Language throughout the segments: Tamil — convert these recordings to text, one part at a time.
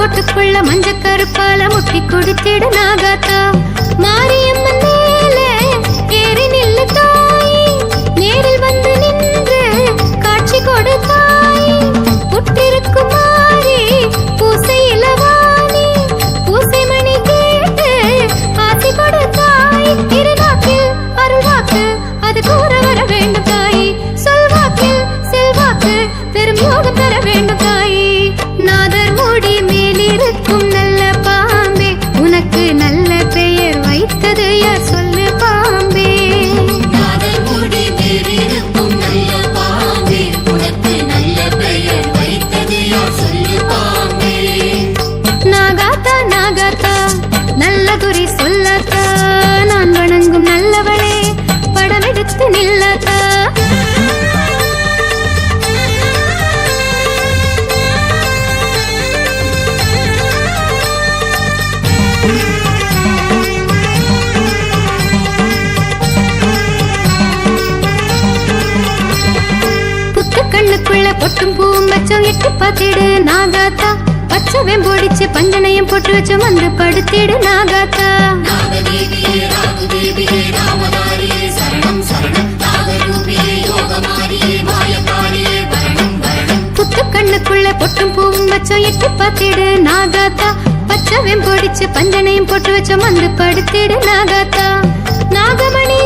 ஓட்டுக்குள்ள மஞ்ச கருப்பால முட்டி குடித்திட நாகாத்தா. மாரியம்மன் ஆகாத்தா நல்ல குறி சொல்லாத்தா? நான் வணங்கும் நல்லவளே படம் எடுத்து நில்லாத்தா? கண்ணுக்குள்ள பொட்டும் பூம்பச்சம் எட்டு பார்த்திடு நாகாத்தா பச்சவேன் பொடிச்சு பஞ்சனையும் போட்டு வச்சு வந்து படுத்திடு நாகாத்தா. புத்து கண்ணுக்குள்ள பொட்டும் பூவும் வச்சோம் எட்டு பார்த்திடு நாகாத்தா. பச்சவேன் பொடிச்சு பஞ்சனையும் போட்டு வச்சோம் வந்து படுத்திடு நாகாத்தா. நாகமணி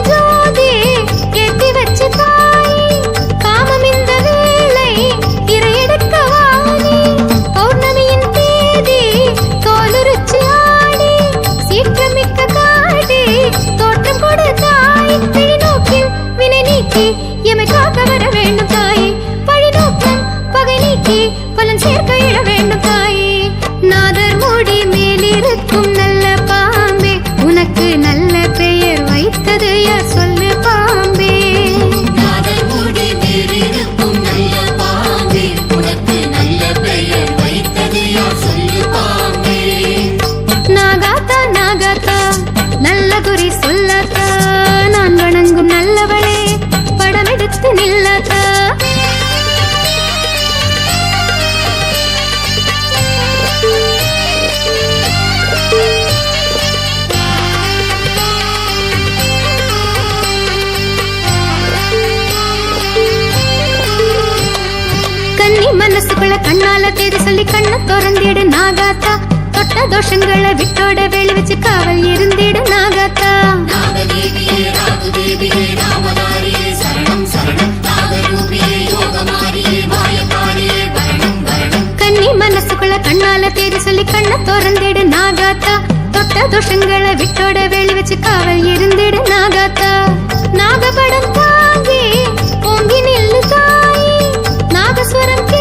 நல்ல தேதி சொல்லி கண்ணை திறந்திடு நாகாத்தா. தொட்ட தோஷங்களை விட்டோட வேலை வச்சு காவல் இருந்திடு நாகாத்தா. கன்னி மனசுக்குள்ள கண்ணால தேதி சொல்லி கண்ணை திறந்திடு நாகாத்தா. தொட்ட தோஷங்களை விட்டோட வேலை வச்சு காவல் இருந்திடு நாகாத்தா. நாகபடம் தாங்கி பொங்கி நில்லு தாயி. நாகஸ்வரம்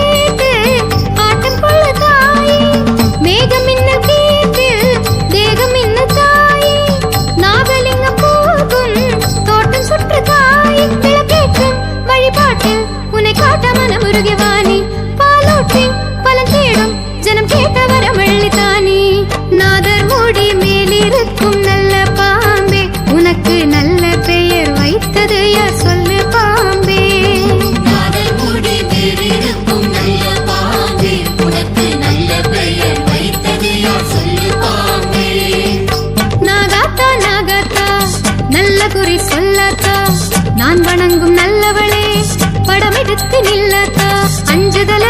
நில்லத்தா அஞ்சுதல